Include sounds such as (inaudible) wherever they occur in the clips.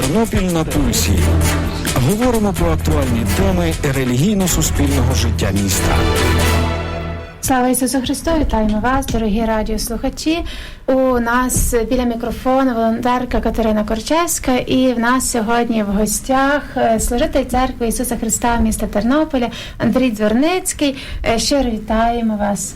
Тернопіль на пульсі. Говоримо про актуальні теми релігійно-суспільного життя міста. Слава Ісусу Христу! Вітаємо вас, дорогі радіослухачі. У нас біля мікрофону волонтерка Катерина Корчевська, і в нас сьогодні в гостях е, служитель церкви Ісуса Христа міста Тернополя Андрій Дворницький. Е, Щиро вітаємо вас.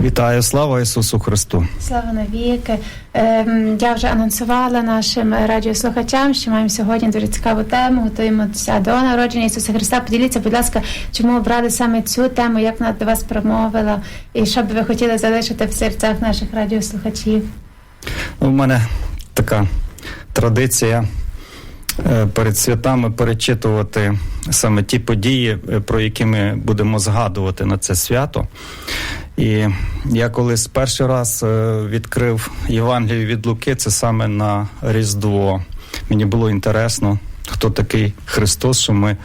Вітаю, слава Ісусу Христу! Слава навіки. Ем, Я вже анонсувала нашим радіослухачам, що маємо сьогодні дуже цікаву тему. Готуємося до народження Ісуса Христа. Поділіться, будь ласка, чому обрали саме цю тему, як вона до вас промовила, і що б ви хотіли залишити в серцях наших радіослухачів? У мене така традиція е, перед святами перечитувати саме ті події, е, про які ми будемо згадувати на це свято. І я колись перший раз е, відкрив Євангелію від Луки, це саме на Різдво. Мені було інтересно, хто такий Христос, що ми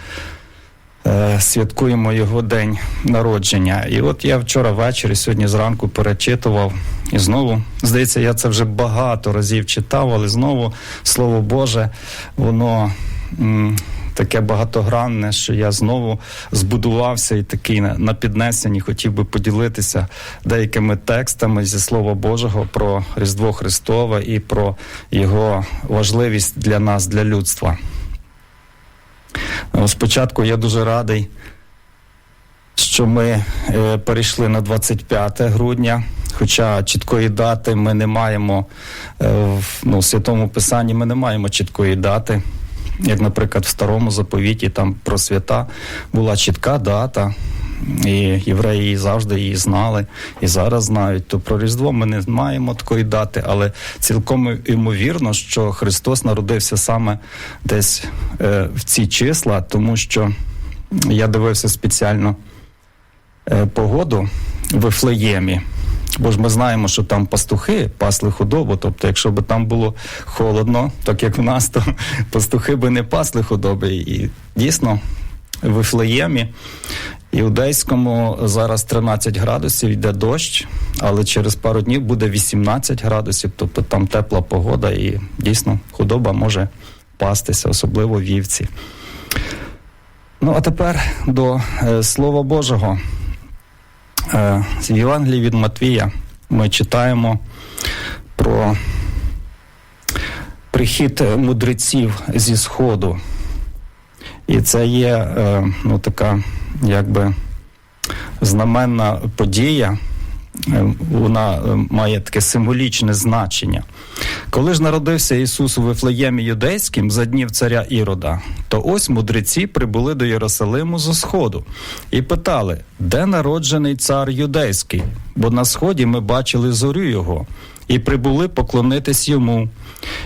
е, святкуємо його день народження. І от я вчора ввечері, сьогодні зранку перечитував і знову, здається, я це вже багато разів читав, але знову Слово Боже, воно. Таке багатогранне, що я знову збудувався і такий на, піднесенні хотів би поділитися деякими текстами зі Слова Божого про Різдво Христове і про його важливість для нас, для людства. Е, Спочатку я дуже радий, що ми е, перейшли на 25 грудня. Хоча чіткої дати ми не маємо е, ну, в святому писанні ми не маємо чіткої дати. Як, наприклад, в старому заповіті там про свята була чітка дата, і євреї завжди її знали і зараз знають. То про Різдво ми не маємо такої дати, але цілком ймовірно, що Христос народився саме десь е, в ці числа, тому що я дивився спеціально е, погоду в Вифлеємі. Бо ж ми знаємо, що там пастухи пасли худобу. Тобто, якщо б там було холодно, так як в нас, (laughs) то пастухи би не пасли худоби. І дійсно в Вифлеємі іудейському зараз 13 градусів йде дощ, але через пару днів буде 18 градусів, тобто там тепла погода, і дійсно худоба може пастися, особливо вівці. Ну а тепер до е, Слова Божого. Е, з Євангелії від Матвія ми читаємо про прихід мудреців зі Сходу. І це є е, ну, така, якби знаменна подія. Е, Вона е, має таке символічне значення. Коли ж народився Ісус у Вифлеємі юдейським за днів царя Ірода, то ось мудреці прибули до Єрусалиму зі сходу і питали, де народжений цар юдейський? Бо на сході ми бачили зорю його, і прибули поклонитись йому.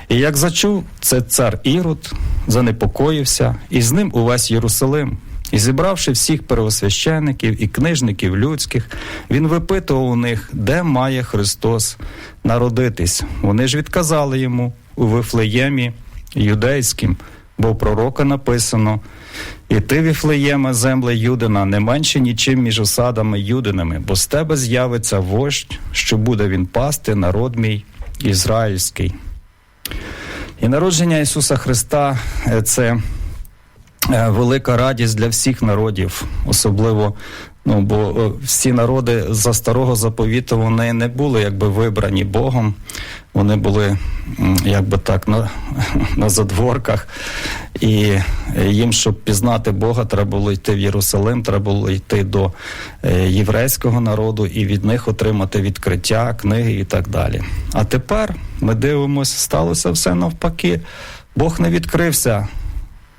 І як зачув це цар Ірод, занепокоївся, і з ним увесь Єрусалим. І зібравши всіх первосвящеників і книжників людських, він випитував у них, де має Христос народитись. Вони ж відказали йому у Вифлеємі юдейським, бо в пророка написано: І ти, Віфлеєме, земле Юдина, не менше нічим між осадами юдинами, бо з тебе з'явиться вождь, що буде він пасти народ мій ізраїльський. І народження Ісуса Христа це велика радість для всіх народів, особливо. Ну, бо е, всі народи за старого заповіту вони не були якби вибрані Богом, вони були якби так на, (laughs) на задворках, і е, їм, щоб пізнати Бога, треба було йти в Єрусалим, треба було йти до е, єврейського народу і від них отримати відкриття, книги і так далі. А тепер ми дивимося, сталося все навпаки. Бог не відкрився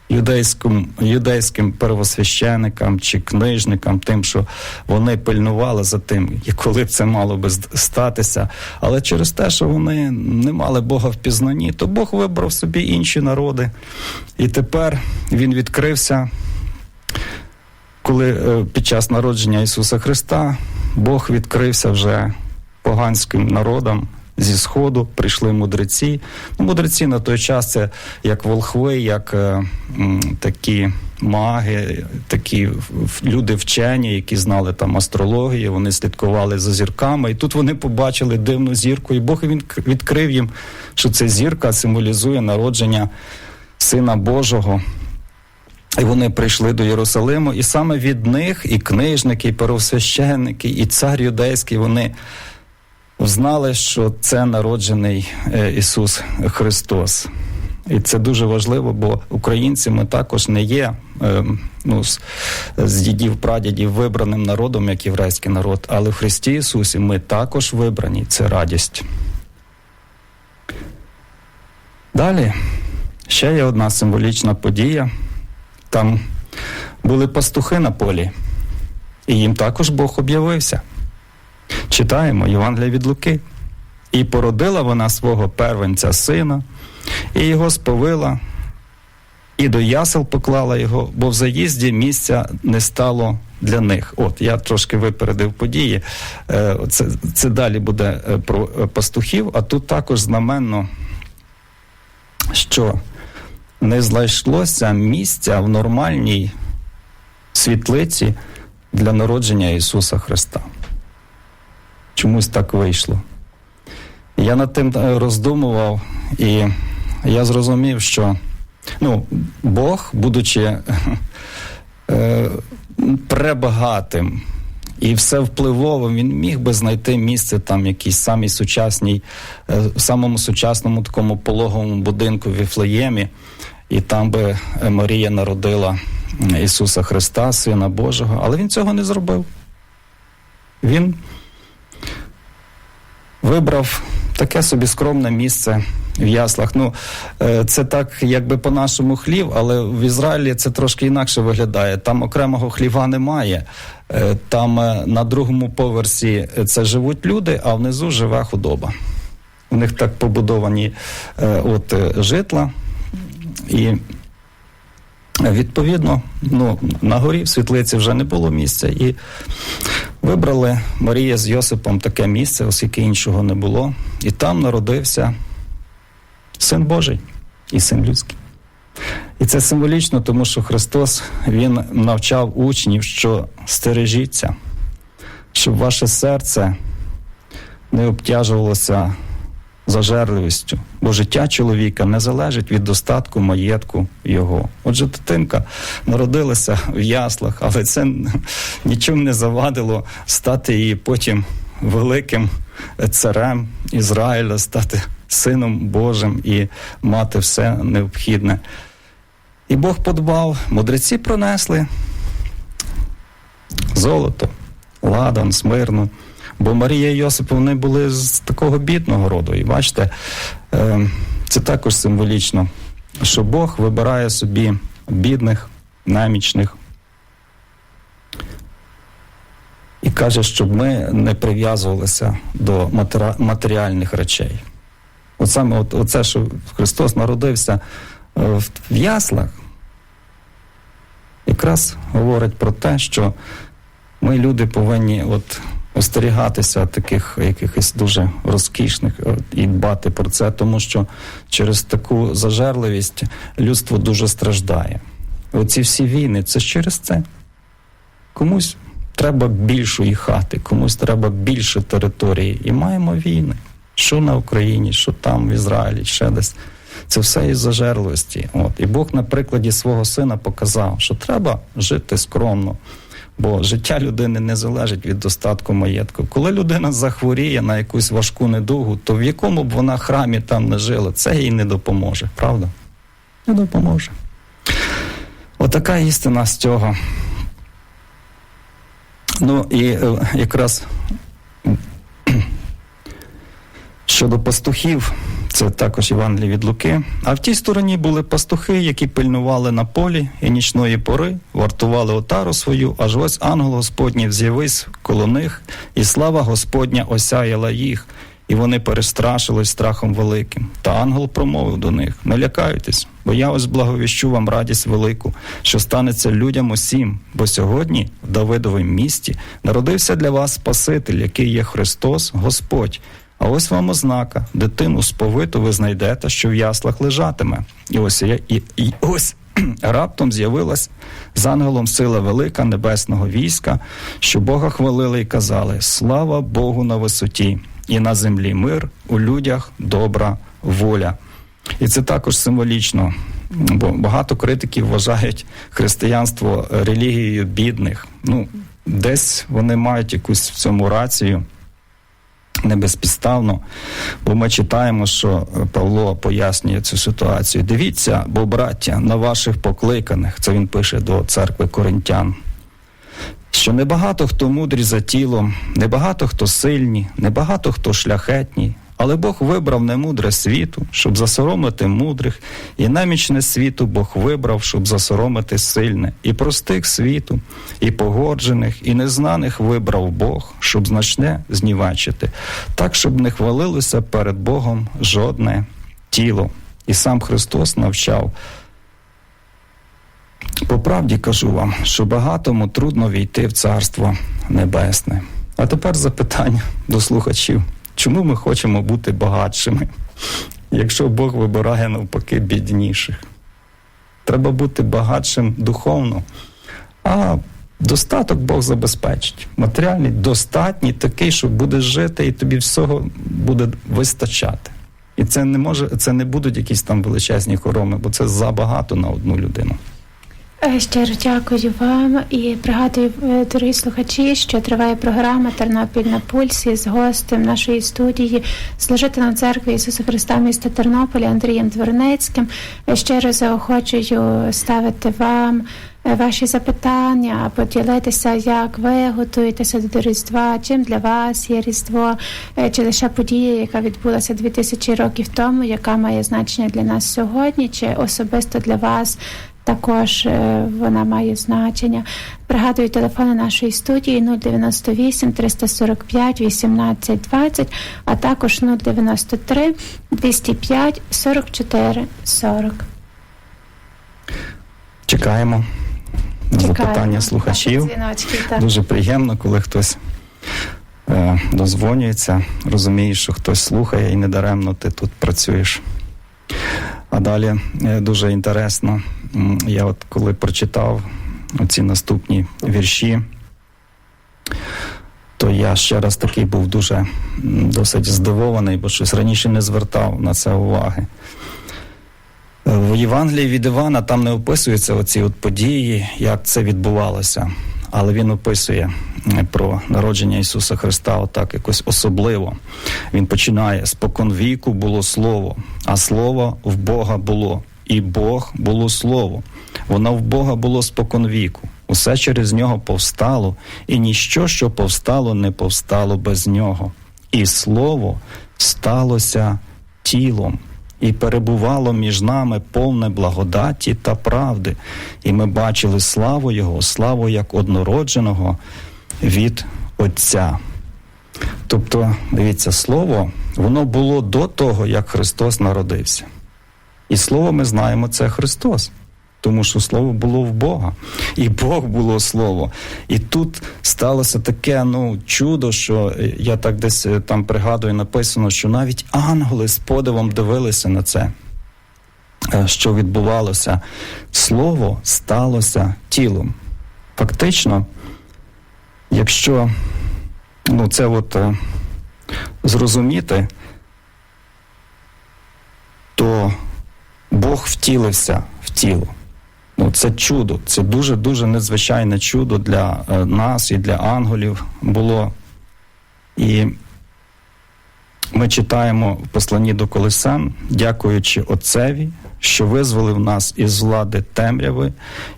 юдейським, юдейським первосвященикам чи книжникам, тим, що вони пильнували за тим, і коли б це мало би статися. Але через те, що вони не мали Бога в пізнанні, то Бог вибрав собі інші народи. І тепер він відкрився. Коли е, під час народження Ісуса Христа Бог відкрився вже поганським народам, зі сходу прийшли мудреці. Ну, мудреці на той час це як волхви, як е, м, такі маги, такі люди вчені, які знали там астрологію, вони слідкували за зірками. І тут вони побачили дивну зірку, і Бог він відкрив їм, що ця зірка символізує народження Сина Божого. І вони прийшли до Єрусалиму, і саме від них і книжники, і первосвященники, і цар юдейський вони знали, що це народжений е, Ісус Христос. І це дуже важливо, бо українці ми також не є е, ну, з дідів прадідів вибраним народом, як єврейський народ, але в Христі Ісусі ми також вибрані. Це радість. Далі ще є одна символічна подія. Там були пастухи на полі, і їм також Бог об'явився. Читаємо Євангелія від Луки. І породила вона свого первенця сина, і його сповила, і до ясел поклала його, бо в заїзді місця не стало для них. От я трошки випередив події. Е, Це, це далі буде е, про е, пастухів, а тут також знаменно, що не знайшлося місця в нормальній світлиці для народження Ісуса Христа. Чомусь так вийшло. Я над тим е, роздумував, і я зрозумів, що ну, Бог, будучи е, пребагатим і всевпливовим, він міг би знайти місце там якійсь самій сучасній, е, самому сучасному такому пологовому будинку в Віфлеємі, і там би е, Марія народила Ісуса Христа, Сина Божого, але він цього не зробив. Він вибрав таке собі скромне місце в яслах. Ну, е, це так, якби по-нашому хлів, але в Ізраїлі це трошки інакше виглядає. Там окремого хліва немає. Е, Там е, на другому поверсі це живуть люди, а внизу живе худоба. У них так побудовані от житла. І Відповідно, ну, на горі в світлиці вже не було місця, і вибрали Марія з Йосипом таке місце, оскільки іншого не було. І там народився син Божий і син людський. І це символічно, тому що Христос Він навчав учнів, що стережіться, щоб ваше серце не обтяжувалося зажерливістю, бо життя чоловіка не залежить від достатку маєтку його. Отже, дитинка народилася в яслах, але це нічим не завадило стати її потім великим царем Ізраїля, стати сином Божим і мати все необхідне. І Бог подбав, мудреці пронесли золото, ладан, смирну. Бо Марія і Йосип вони були з такого бідного роду. І бачите, е, це також символічно, що Бог вибирає собі бідних, немічних. І каже, щоб ми не прив'язувалися до матеріальних речей. От саме от, оце, що Христос народився е, в яслах, якраз говорить про те, що ми, люди, повинні от остерігатися таких якихось дуже розкішних е, і дбати про це, тому що через таку зажерливість людство дуже страждає. Оці всі війни це ж через це. Комусь треба більшої хати, комусь треба більше території. І маємо війни. Що на Україні, що там, в Ізраїлі, ще десь. Це все із зажерливості. От. І Бог на прикладі свого сина показав, що треба жити скромно. Бо життя людини не залежить від достатку маєтку. Коли людина захворіє на якусь важку недугу, то в якому б вона храмі там не жила, це їй не допоможе, правда? Не допоможе. Отака істина з цього. Ну і е, якраз (clears throat) щодо пастухів, це також Євангеліє від Луки. А в тій стороні були пастухи, які пильнували на полі і нічної пори, вартували отару свою, аж ось ангел Господній з'явився коло них, і слава Господня осяяла їх, і вони перестрашились страхом великим. Та ангел промовив до них: не лякайтесь, бо я ось благовіщу вам радість велику, що станеться людям усім, бо сьогодні в Давидовому місті народився для вас Спаситель, який є Христос, Господь. А ось вам ознака, дитину сповиту ви знайдете, що в яслах лежатиме. І ось я і, і ось (clears throat) Раптом з'явилась з ангелом сила велика небесного війська, що Бога хвалили і казали: Слава Богу на висоті, і на землі мир, у людях добра воля. І це також символічно, бо багато критиків вважають християнство релігією бідних. Ну, десь вони мають якусь в цьому рацію не безпідставно, бо ми читаємо, що Павло пояснює цю ситуацію. Дивіться, бо браття, на ваших покликаних, це він пише до церкви коринтян. Що небагато хто мудрі за тілом, небагато хто сильні, небагато хто шляхетні, але Бог вибрав немудре світу, щоб засоромити мудрих, і немічне світу Бог вибрав, щоб засоромити сильне, і простих світу, і погоджених, і незнаних вибрав Бог, щоб значне знівечити, так, щоб не хвалилося перед Богом жодне тіло. І сам Христос навчав. По правді кажу вам, що багатому трудно війти в Царство Небесне. А тепер запитання до слухачів. Чому ми хочемо бути багатшими, якщо Бог вибирає навпаки бідніших? Треба бути багатшим духовно, а достаток Бог забезпечить. Матеріальний достатній такий, що будеш жити, і тобі всього буде вистачати. І це не може, це не будуть якісь там величезні хороми, бо це забагато на одну людину. Е, Щиро дякую вам і пригадую, е, дорогі слухачі, що триває програма Тернопіль на пульсі з гостем нашої студії, служителем церкви Ісуса Христа міста Тернополя Андрієм Дворнецьким. Е, Щиро заохочую ставити вам ваші запитання, поділитися, як ви готуєтеся до Різдва, чим для вас є Різдво, чи лише подія, яка відбулася 2000 років тому, яка має значення для нас сьогодні, чи особисто для вас також е, вона має значення. Пригадую телефони нашої студії 098 345 18 20, а також 093 205 44 40. Чекаємо на запитання слухачів. Так. Дуже приємно, коли хтось е, дозвонюється, розумієш, що хтось слухає і недаремно ти тут працюєш. А далі е, дуже інтересно. Я от коли прочитав ці наступні вірші, то я ще раз такий був дуже досить здивований, бо щось раніше не звертав на це уваги. Е, В Євангелії від Івана там не описуються оці от події, як це відбувалося. Але він описує е, про народження Ісуса Христа отак якось особливо. Він починає спокон віку було слово, а слово в Бога було, і Бог було слово. Воно в Бога було спокон віку. Усе через нього повстало, і ніщо, що повстало, не повстало без нього. І слово сталося тілом і перебувало між нами повне благодаті та правди. І ми бачили славу Його, славу як однородженого від Отця. Тобто, дивіться, слово, воно було до того, як Христос народився. І слово ми знаємо, це Христос. Тому що слово було в Бога, і Бог було слово. І тут сталося таке ну, чудо, що я так десь е, там пригадую, написано, що навіть ангели з подивом дивилися на це, е, що відбувалося. Слово сталося тілом. Фактично, якщо ну, це от е, зрозуміти, то Бог втілився в тіло. Ну, це чудо, це дуже дуже незвичайне чудо для е, нас і для ангелів було. І ми читаємо в посланні до Колесан, дякуючи Отцеві, що визволив нас із влади темряви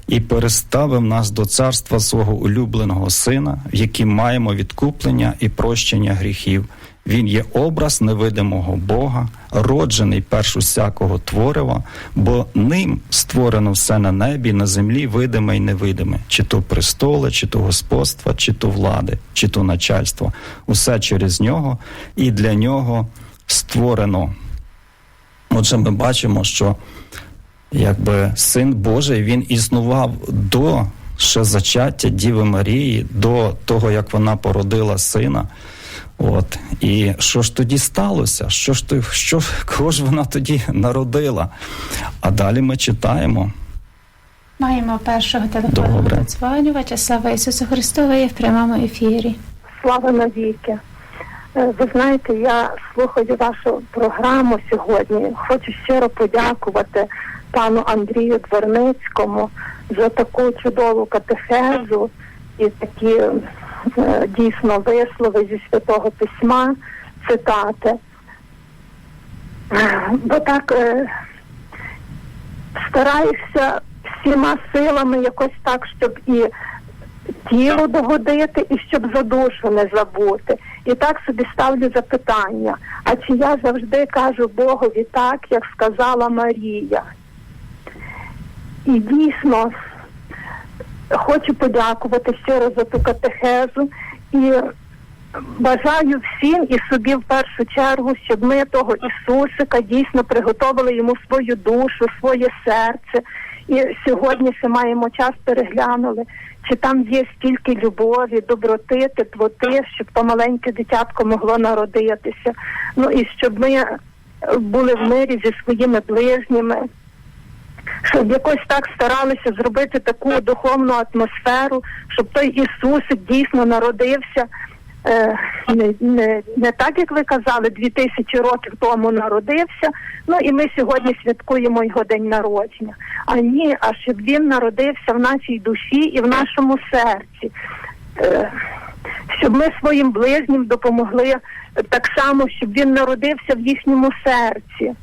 і переставив нас до царства свого улюбленого сина, в яким маємо відкуплення і прощення гріхів. Він є образ невидимого Бога, роджений перш усякого творива, бо ним створено все на небі, на землі, видиме і невидиме, чи то престоли, чи то господства, чи то влади, чи то начальство. Усе через нього і для нього створено. Отже, ми бачимо, що якби син Божий він існував до ще зачаття Діви Марії, до того, як вона породила сина. От і що ж тоді сталося? Що ж то, що (laughs) кого ж вона тоді народила? А далі ми читаємо, Маємо першого телефонного Добре. Слава Ісусу Христу, ви є в прямому ефірі. Слава навіки. Е, Ви знаєте, я слухаю вашу програму сьогодні. Хочу щиро подякувати пану Андрію Дверницькому за таку чудову катехезу і такі дійсно вислови зі святого письма, цитати. Е, Бо так е, стараюся всіма силами якось так, щоб і тілу догодити і щоб за душу не забути. І так собі ставлю запитання: а чи я завжди кажу Богові так, як сказала Марія? І дійсно хочу подякувати щиро за ту катехезу і бажаю всім і собі в першу чергу, щоб ми того Ісусика дійсно приготовили йому свою душу, своє серце. І сьогодні ще маємо час переглянули, чи там є стільки любові, доброти, теплоти, щоб то маленьке дитятко могло народитися. Ну і щоб ми були в мирі зі своїми ближніми, щоб якось так старалися зробити таку духовну атмосферу, щоб той Ісусик дійсно народився. е, Не, не, не так, як ви казали, дві тисячі років тому народився. Ну і ми сьогодні святкуємо його день народження. А ні, а щоб він народився в нашій душі і в нашому серці. Е, Щоб ми своїм ближнім допомогли так само, щоб він народився в їхньому серці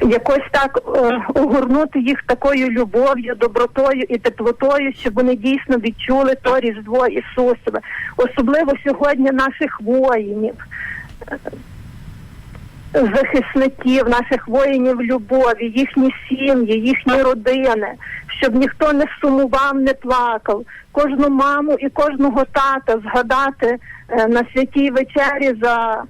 якось так е, огорнути їх такою любов'ю, добротою і теплотою, щоб вони дійсно відчули то Різдво Ісусове, особливо сьогодні наших воїнів. е, Захисників, наших воїнів любові, їхні сім'ї, їхні родини, щоб ніхто не сумував, не плакав. Кожну маму і кожного тата згадати е, на святій вечері за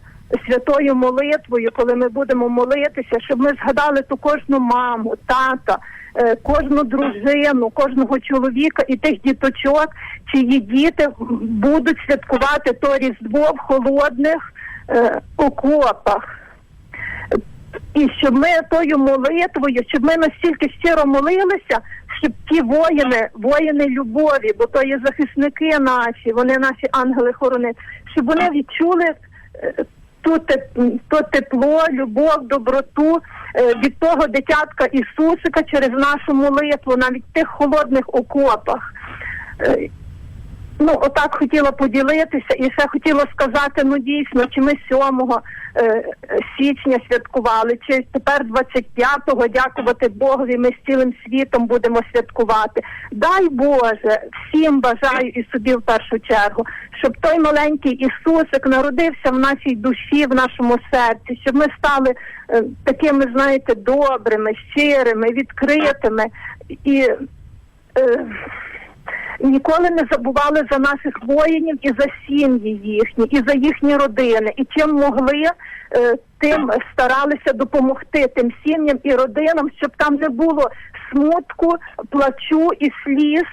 святою молитвою, коли ми будемо молитися, щоб ми згадали ту кожну маму, тата, е, кожну дружину, кожного чоловіка і тих діточок, чиї діти будуть святкувати то різдво в холодних е, окопах. І щоб ми тою молитвою, щоб ми настільки щиро молилися, щоб ті воїни, воїни любові, бо то є захисники наші, вони наші ангели-хоронити, щоб вони відчули е, ту то тепло, любов, доброту е, від того дитятка Ісусика через нашу молитву, навіть в тих холодних окопах. Ну, отак хотіла поділитися і ще хотіла сказати, ну дійсно, чи ми 7 е, січня святкували, чи тепер 25-го, дякувати Богові, ми з цілим світом будемо святкувати. Дай Боже, всім бажаю і собі в першу чергу, щоб той маленький Ісусик народився в нашій душі, в нашому серці, щоб ми стали е, такими, знаєте, добрими, щирими, відкритими і. Е, ніколи не забували за наших воїнів і за сім'ї їхні, і за їхні родини. І чим могли, е, тим старалися допомогти тим сім'ям і родинам, щоб там не було смутку, плачу і сліз.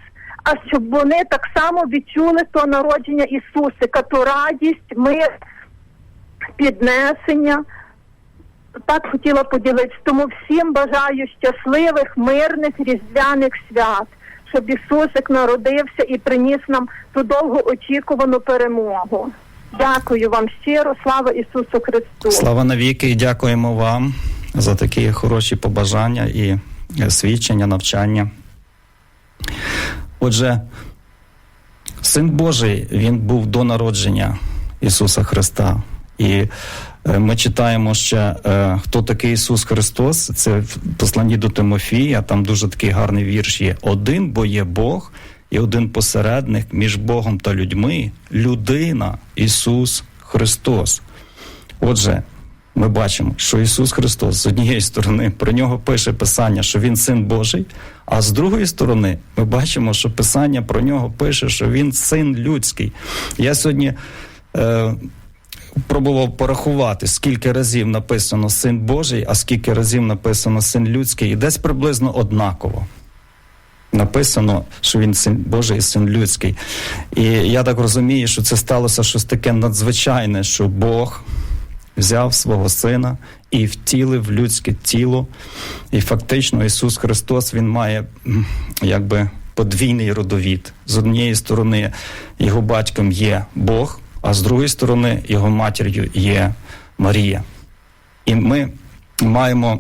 А щоб вони так само відчули то народження Ісусика, ту радість, мир, піднесення. Так хотіла поділитися. Тому всім бажаю щасливих, мирних різдвяних свят, щоб Ісусик народився і приніс нам ту довго очікувану перемогу. Дякую вам щиро, слава Ісусу Христу. Слава навіки і дякуємо вам за такі хороші побажання і е, свідчення, навчання. Отже, Син Божий, він був до народження Ісуса Христа. І ми читаємо ще, е, хто такий Ісус Христос. Це в посланні до Тимофія, там дуже такий гарний вірш є. Один, бо є Бог, і один посередник між Богом та людьми, людина, Ісус Христос. Отже, ми бачимо, що Ісус Христос з однієї сторони про нього пише Писання, що Він син Божий, а з другої сторони ми бачимо, що Писання про нього пише, що Він син людський. Я сьогодні е, пробував порахувати, скільки разів написано син Божий, а скільки разів написано син людський, і десь приблизно однаково. Написано, що він син Божий і син людський. І я так розумію, що це сталося щось таке надзвичайне, що Бог взяв свого сина і втілив людське тіло. І фактично Ісус Христос Він має якби подвійний родовід. З однієї сторони, його батьком є Бог, а з другої сторони, його матір'ю є Марія. І ми маємо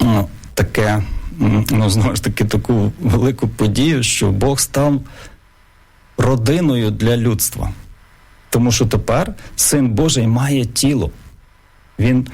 ну, таке, ну знову ж таки, таку велику подію, що Бог став родиною для людства. Тому що тепер син Божий має тіло. Він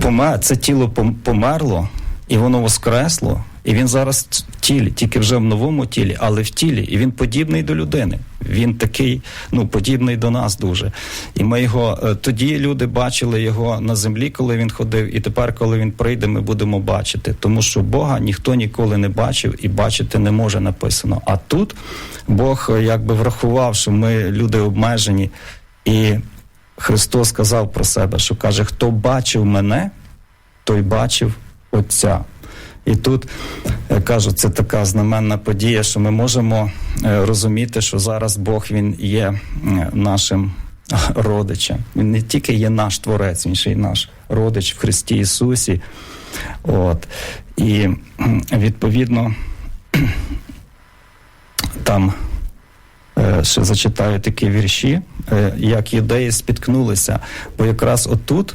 помер, це тіло померло, і воно воскресло, і він зараз в тілі, тільки вже в новому тілі, але в тілі. І він подібний до людини. Він такий, ну, подібний до нас дуже. І ми його е, тоді люди бачили його на землі, коли він ходив, і тепер, коли він прийде, ми будемо бачити. Тому що Бога ніхто ніколи не бачив і бачити не може написано. А тут Бог е, якби врахував, що ми люди обмежені, і Христос сказав про себе, що каже: хто бачив мене, той бачив Отця. І тут я кажу, це така знаменна подія, що ми можемо е, розуміти, що зараз Бог він є е, нашим родичем. Він не тільки є наш творець, він ще й наш родич в Христі Ісусі. От. І відповідно (clears throat) там е, ще зачитаю такі вірші, як юдеї спіткнулися. Бо якраз отут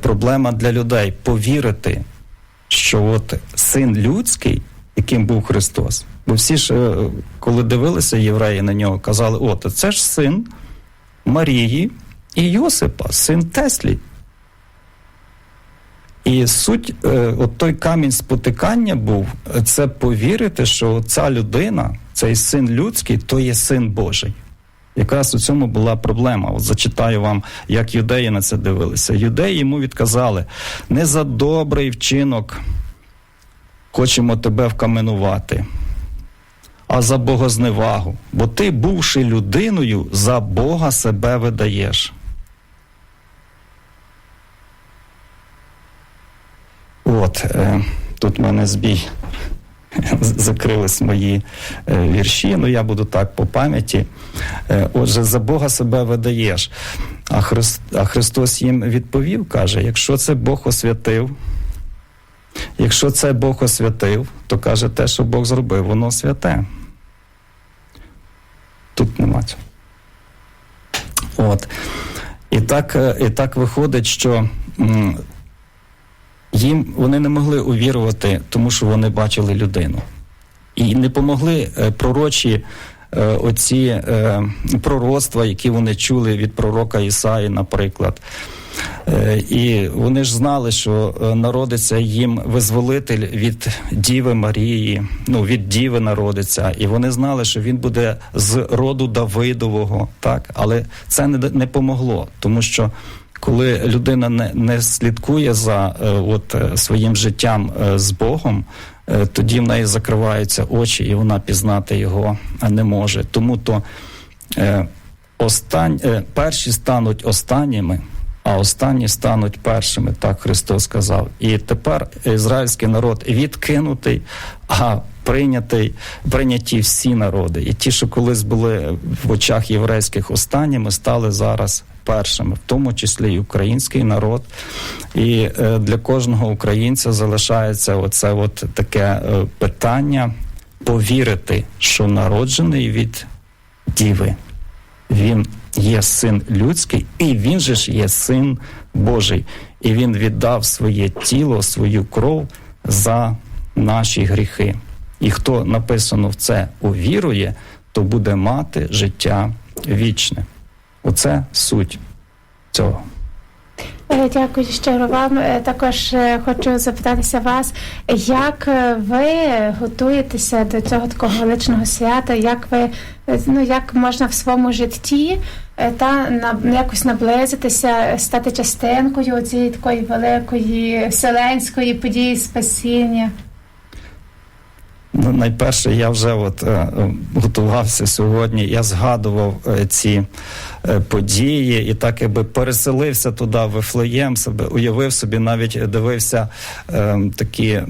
проблема для людей повірити, що от син людський, яким був Христос. Бо всі ж, е, коли дивилися євреї на нього, казали: от, це ж син Марії і Йосипа, син Теслі. І суть, е, от той камінь спотикання був, це повірити, що ця людина, цей син людський, то є син Божий. Якраз у цьому була проблема. От зачитаю вам, як юдеї на це дивилися. Юдеї йому відказали: не за добрий вчинок хочемо тебе вкаменувати, а за богозневагу. Бо ти, бувши людиною, за Бога себе видаєш. От, е, тут в мене збій. Закрились мої е, вірші, ну я буду так по пам'яті. Е, отже, за Бога себе видаєш. А, Христ, а Христос їм відповів, каже: якщо це Бог освятив, якщо це Бог освятив, то каже те, що Бог зробив, воно святе. Тут нема цього. От. І так, е, і так виходить, що. Їм вони не могли увірувати, тому що вони бачили людину. І не помогли е, пророчі е, оці е, пророцтва, які вони чули від пророка Ісаї, наприклад. І вони ж знали, що народиться їм визволитель від Діви Марії, ну від Діви народиться, і вони знали, що він буде з роду Давидового, так, але це не, не помогло, тому що коли людина не, не слідкує за е, от, е, своїм життям е, з Богом, тоді в неї закриваються очі, і вона пізнати його не може. Тому то остань, перші стануть останніми, а останні стануть першими, так Христос сказав. І тепер ізраїльський народ відкинутий, а прийнятий, прийняті всі народи. І ті, що колись були в очах єврейських останніми, стали зараз першими, в тому числі і український народ. І е, для кожного українця залишається оце от таке е, питання повірити, що народжений від діви. Він є син людський, і він же ж є син Божий. І він віддав своє тіло, свою кров за наші гріхи. І хто написано в це увірує, то буде мати життя вічне. Оце суть цього. Е, Дякую щиро вам. Е, Також е, хочу запитатися вас, як ви готуєтеся до цього такого величного свята? Як ви ну як можна в своєму житті та на якось наблизитися, стати частинкою цієї такої великої вселенської події спасіння? Ну, найперше, я вже от е, готувався сьогодні. Я згадував е, ці е, події і так якби переселився туди, Вифлеєм, себе уявив собі, навіть дивився такі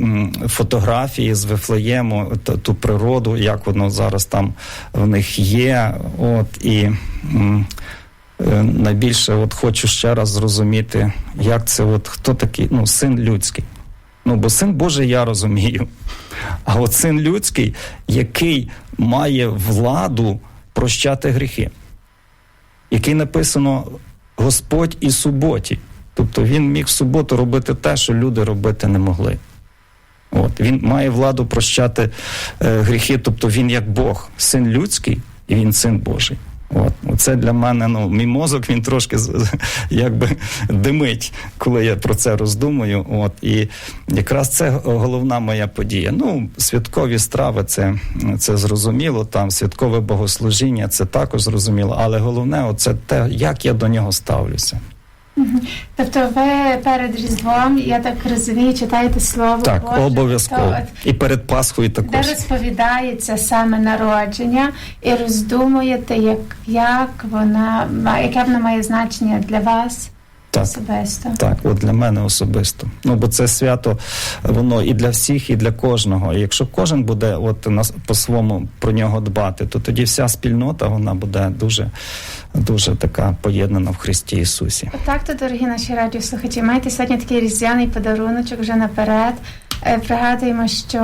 фотографії з Вифлеєму, ту природу, як воно зараз там в них є. От і. найбільше от хочу ще раз зрозуміти, як це, от хто такий, ну, син людський. Ну, бо син Божий я розумію. А от син людський, який має владу прощати гріхи, який написано Господь і суботі. Тобто він міг в суботу робити те, що люди робити не могли. От, він має владу прощати е, гріхи, тобто він як Бог, син людський, і він син Божий. От, це для мене, ну, мій мозок він трошки (laughs) якби димить, коли я про це роздумую. От, і якраз це головна моя подія. Ну, святкові страви, це, це зрозуміло, там святкове богослужіння, це також зрозуміло. Але головне, це те, як я до нього ставлюся. Тобто ви перед Різдвом, я так розумію, читаєте слово Так, Боже, обов'язково. І перед Пасхою де розповідається саме народження, і роздумуєте, як, як вона яке воно має значення для вас Так. особисто. Так, от для мене особисто. Ну бо це свято, воно і для всіх, і для кожного. І якщо кожен буде от нас по-своєму про нього дбати, то тоді вся спільнота вона буде дуже, дуже така поєднана в Христі Ісусі. Так, то, дорогі наші радіослухачі, маєте сьогодні такий різдвяний подаруночок вже наперед. Е, Пригадуємо, що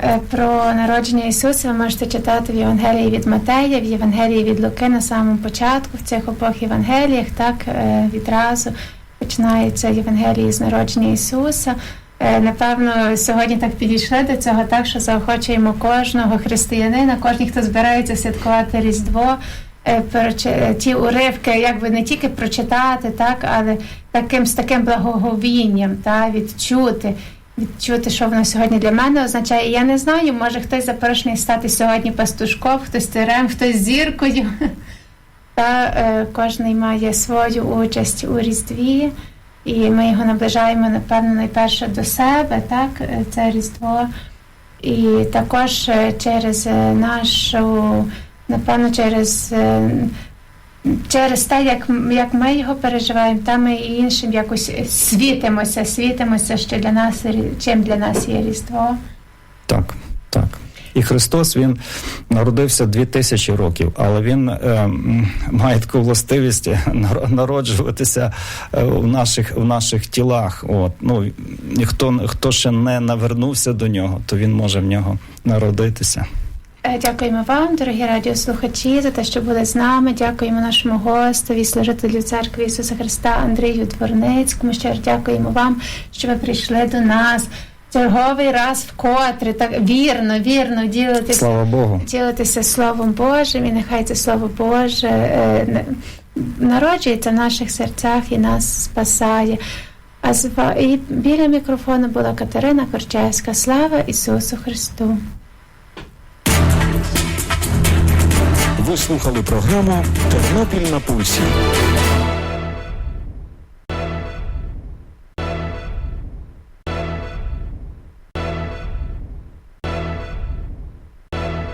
е, про народження Ісуса ви можете читати в Євангелії від Матея, в Євангелії від Луки на самому початку, в цих обох Євангеліях, так е, відразу починається Євангелії з народження Ісуса. Напевно, сьогодні так підійшли до цього, так що заохочуємо кожного християнина, кожен, хто збирається святкувати Різдво, ті уривки, якби не тільки прочитати, так, але таким з таким благоговінням, та, відчути. Відчути, що воно сьогодні для мене означає. Я не знаю, може хтось запрошений стати сьогодні пастушком, хтось тирем, хтось зіркою. (laughs) Та е, кожен має свою участь у Різдві, і ми його наближаємо, напевно, найперше до себе, так, е, це Різдво. І також е, через е, нашу, напевно, через, е, через те, як, як ми його переживаємо, та ми і іншим якось світимося, світимося, що для нас чим для нас є Різдво. Так, так. І Христос він народився дві тисячі років, але він е, має таку властивість народжуватися е, в наших в наших тілах. От ну хто хто ще не навернувся до нього, то він може в нього народитися. Е, Дякуємо вам, дорогі радіослухачі, за те, що були з нами. Дякуємо нашому гостеві, служителю церкви Ісуса Христа Андрію Дворницькому. Щиро дякуємо вам, що ви прийшли до нас. Черговий раз вкотре так вірно, вірно ділитися, Слава Богу. ділитися Словом Божим, і нехай це Слово Боже е, народжується в наших серцях і нас спасає. А з і біля мікрофону була Катерина Корчевська. Слава Ісусу Христу! Ви слухали програму Тернопіль на пульсі.